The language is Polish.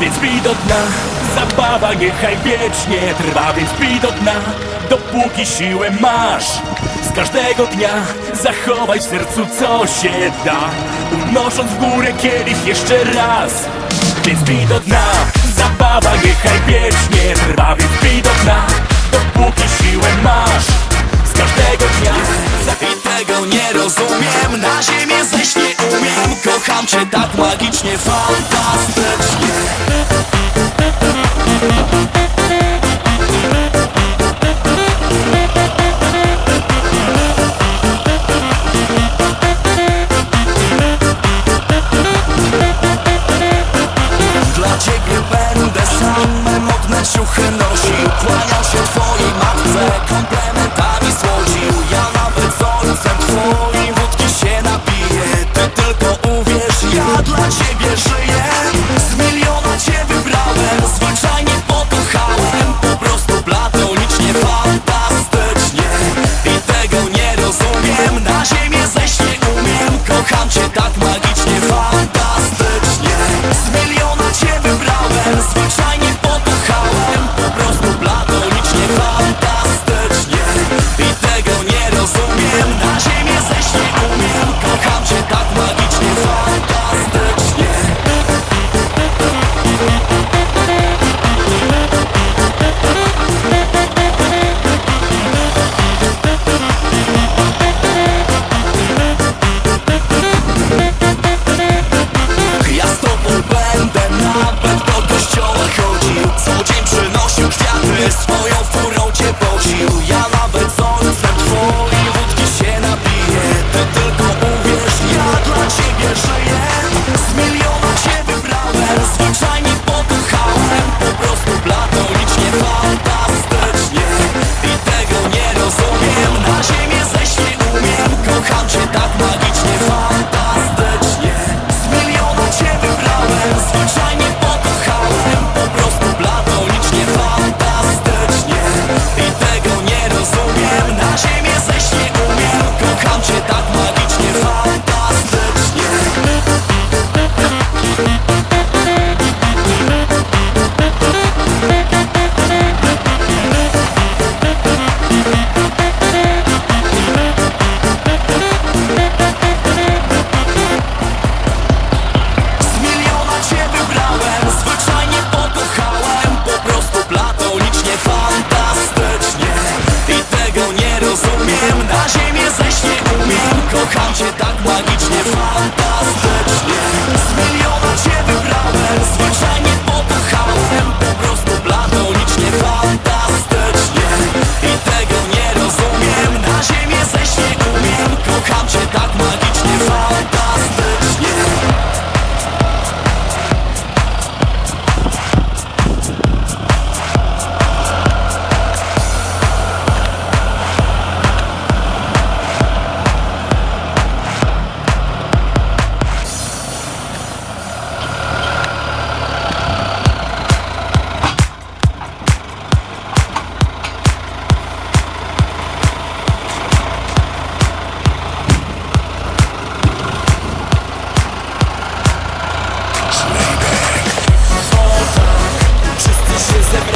Więc bij do dna, zabawa niechaj wiecznie trwa Więc bij do dna, dopóki siłę masz Z każdego dnia zachowaj w sercu co się da. Unosząc w górę kielich jeszcze raz. Więc bij do dna, zabawa niechaj wiecznie trwa Więc bij do dna, dopóki siłę masz Z każdego dnia. I tego nie rozumiem Na ziemię zejść nie umiem. Kocham cię tak magicznie, fantastycznie modne ciuchy nosił Kłaniał się twojej matce, komplementami słodził. Ja nawet z ojcem twoim wódki się napiję Ty tylko uwierz, ja dla ciebie żyję She's